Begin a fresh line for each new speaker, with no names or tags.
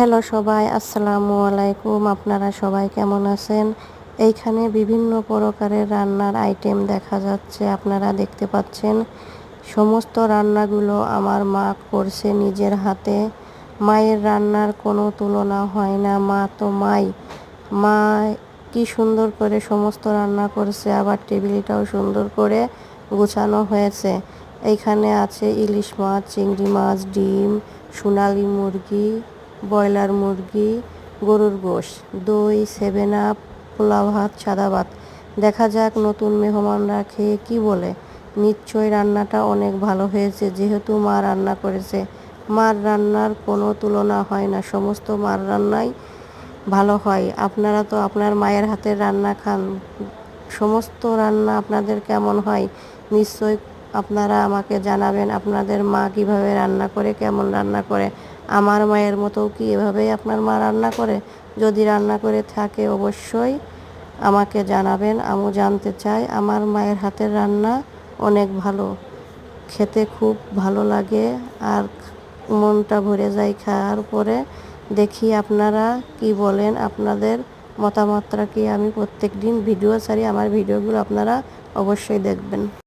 Hello সবাই, আসসালামু আলাইকুম। আপনারা সবাই কেমন আছেন? এইখানে বিভিন্ন প্রকারের রান্নার আইটেম দেখা যাচ্ছে, আপনারা দেখতে পাচ্ছেন। সমস্ত রান্নাগুলো আমার মা করছে নিজের হাতে। মায়ের রান্নার কোনো তুলনা হয় না, মা তো মাই। মা কি সুন্দর করে সমস্ত রান্না করছে, আবার টেবিলটাও সুন্দর করে গোছানো হয়েছে। এইখানে আছে ইলিশ মাছ, চিংড়ি মাছ, ডিম, সোনালি মুরগি ব্রয়লার, মুরগি, গরুর গোশ, দই, সেভেন আপ, পোলাও ভাত, সাদা ভাত। দেখা যাক নতুন মেহমানরা খেয়ে কি বলে। নিশ্চয় রান্নাটা অনেক ভালো হয়েছে, যেহেতু মা রান্না করেছে। মার রান্নার কোনো তুলনা হয় না, সমস্ত মার রান্নাই ভালো হয়। আপনারা তো আপনার মায়ের হাতের রান্না খান। সমস্ত রান্না আপনাদের কেমন হয়? নিশ্চয় আপনারা আমাকে জানাবেন আপনাদের মা কীভাবে রান্না করে, কেমন রান্না করে। আমার মায়ের মতো কি এভাবেই আপনার মা রান্না করে? যদি রান্না করে থাকে অবশ্যই আমাকে জানাবেন। আমিও জানতে চাই, আমার মায়ের হাতের রান্না অনেক ভালো। খেতে খুব ভালো লাগে আর মনটা ভরে যায় খাওয়ার পরে। দেখি আপনারা কি বলেন, আপনাদের মতামতটা কি? আমি প্রত্যেক দিন ভিডিও ছাড়ি, আমার ভিডিওগুলো আপনারা অবশ্যই দেখবেন।